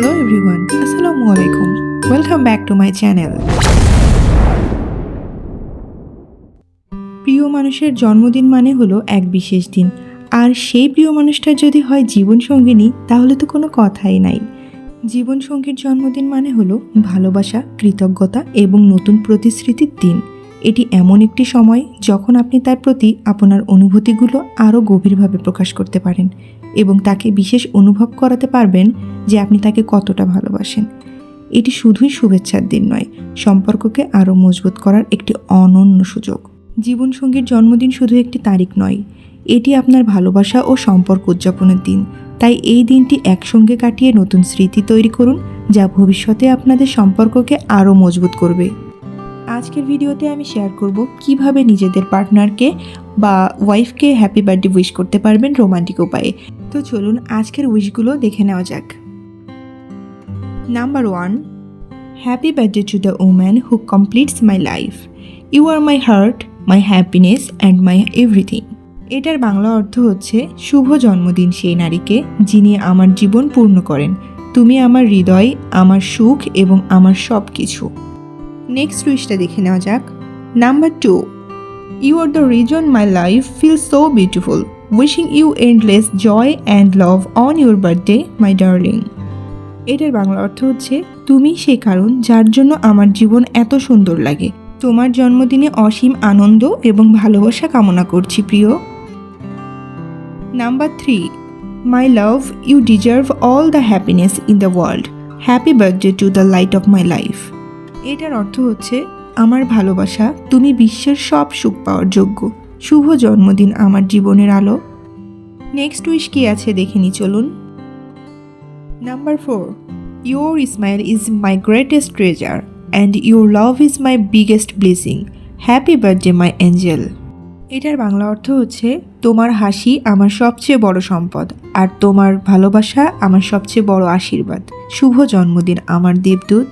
Hello everyone আসসালামু আলাইকুম welcome back to my channel প্রিয় মানুষের জন্মদিন মানে হলো এক বিশেষ দিন। আর সেই প্রিয় মানুষটার যদি হয় জীবনসঙ্গিনী তাহলে তো কোনো কথাই নাই। জীবনসঙ্গীর জন্মদিন মানে হলো ভালোবাসা, কৃতজ্ঞতা এবং নতুন প্রতিশ্রুতির দিন। এটি এমন একটি সময় যখন আপনি তার প্রতি আপনার অনুভূতিগুলো আরও গভীরভাবে প্রকাশ করতে পারেন এবং তাকে বিশেষ অনুভব করাতে পারবেন যে আপনি তাকে কতটা ভালোবাসেন। এটি শুধুই শুভেচ্ছার দিন নয়, সম্পর্ককে আরও মজবুত করার একটি অনন্য সুযোগ। জীবনসঙ্গীর জন্মদিন শুধু একটি তারিখ নয়, এটি আপনার ভালোবাসা ও সম্পর্ক উদযাপনের দিন। তাই এই দিনটি একসঙ্গে কাটিয়ে নতুন স্মৃতি তৈরি করুন যা ভবিষ্যতে আপনাদের সম্পর্ককে আরও মজবুত করবে। আজকের ভিডিওতে আমি শেয়ার করব কীভাবে নিজেদের পার্টনারকে বা ওয়াইফকে হ্যাপি বার্থডে উইশ করতে পারবেন রোমান্টিক উপায়ে। তো চলুন আজকের উইশগুলো দেখে নেওয়া যাক। Number one happy birthday to the woman who completes my life you are my heart my happiness and my everything এটার বাংলা অর্থ হচ্ছে শুভ জন্মদিন সেই নারীকে যিনি আমার জীবন পূর্ণ করেন। তুমি আমার হৃদয়, আমার সুখ এবং আমার সব কিছু নেক্সট উইশটা দেখে নেওয়া যাক। Number two you are the reason my life feel so beautiful wishing you endless joy and love on your birthday my darling এটার বাংলা অর্থ হচ্ছে, তুমি সেই কারণ যার জন্য আমার জীবন এত সুন্দর লাগে। তোমার জন্মদিনে অসীম আনন্দ এবং ভালোবাসা কামনা করছি, প্রিয়। Number three my love you deserve all the happiness in the world happy birthday to the light of my life এটার অর্থ হচ্ছে, আমার ভালোবাসা, তুমি বিশ্বের সব সুখ পাওয়ার যোগ্য। শুভ জন্মদিন আমার জীবনের আলো। নেক্সট উইশ কি আছে দেখে নি, চলুন। Number four your smile is my greatest treasure and your love is my biggest blessing happy birthday my angel এটার বাংলা অর্থ হচ্ছে, তোমার হাসি আমার সবচেয়ে বড় সম্পদ আর তোমার ভালোবাসা আমার সবচেয়ে বড় আশীর্বাদ। শুভ জন্মদিন, আমার দেবদূত।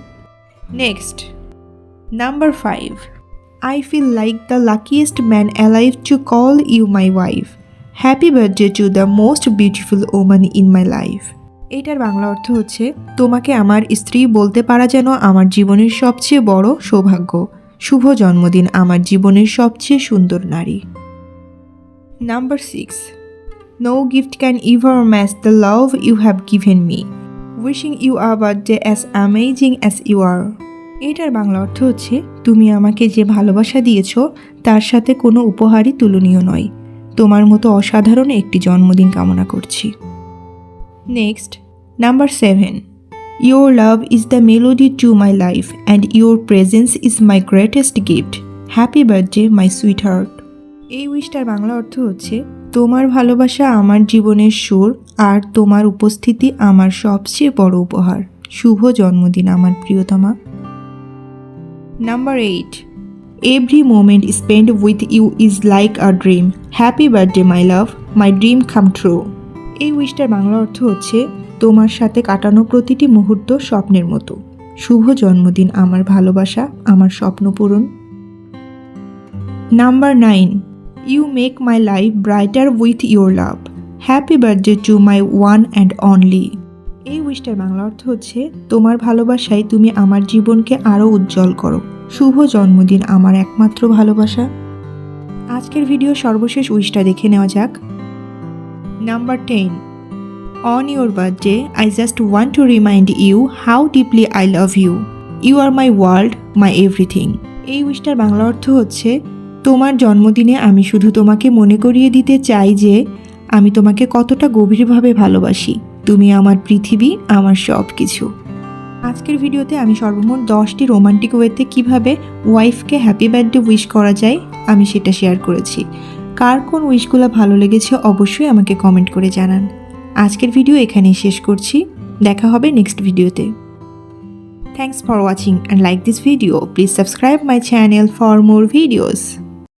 Next number five I feel like the luckiest man alive to call you my wife happy birthday to the most beautiful woman in my life এটার বাংলা অর্থ হচ্ছে, তোমাকে আমার স্ত্রী বলতে পারা যেন আমার জীবনের সবচেয়ে বড় সৌভাগ্য। শুভ জন্মদিন, আমার জীবনের সবচেয়ে সুন্দর নারী। Number six no gift can ever match the love you have given me wishing you are birthday as amazing as you are এটার বাংলা অর্থ হচ্ছে, তুমি আমাকে যে ভালোবাসা দিয়েছ, তার সাথে কোনো উপহারই তুলনীয় নয়। তোমার মতো অসাধারণ একটি জন্মদিন কামনা করছি। Next number seven your love is the melody to my life and your presence is my greatest gift happy birthday my sweet heart এই উইশটার বাংলা অর্থ হচ্ছে তোমার ভালোবাসা আমার জীবনের সুর আর তোমার উপস্থিতি আমার সবচেয়ে বড় উপহার। শুভ জন্মদিন, আমার প্রিয়তমা। Number eight every moment spend with you is like a dream happy birthday my love my dream come true এই উইশটার বাংলা অর্থ হচ্ছে, তোমার সাথে কাটানো প্রতিটি মুহূর্ত স্বপ্নের মতো। শুভ জন্মদিন, আমার ভালোবাসা, আমার স্বপ্ন পূরণ। Number nine you make my life brighter with your love happy birthday to my one and only এই উইশটার বাংলা অর্থ হচ্ছে, তোমার ভালোবাসায় তুমি আমার জীবনকে আরও উজ্জ্বল করো। শুভ জন্মদিন আমার একমাত্র ভালোবাসা। আজকের ভিডিও সর্বশেষ উইশটা দেখে নেওয়া যাক। Number ten on your birthday I just want to remind you how deeply I love you you are my world my everything এই উইশটার বাংলা অর্থ হচ্ছে তোমার জন্মদিনে আমি শুধু তোমাকে মনে করিয়ে দিতে চাই যে আমি তোমাকে কতটা গভীরভাবে ভালোবাসি। তুমি আমার পৃথিবী, আমার সব কিছু আজকের ভিডিওতে আমি সর্বমোট দশটি রোমান্টিক ওয়েতে কীভাবে ওয়াইফকে হ্যাপি বার্থডে উইশ করা যায়, আমি সেটা শেয়ার করেছি। কার কোন উইশগুলো ভালো লেগেছে অবশ্যই আমাকে কমেন্ট করে জানান। আজকের ভিডিও এখানেই শেষ করছি। দেখা হবে নেক্সট ভিডিওতে। Thanks for watching and like this video please subscribe my channel for more videos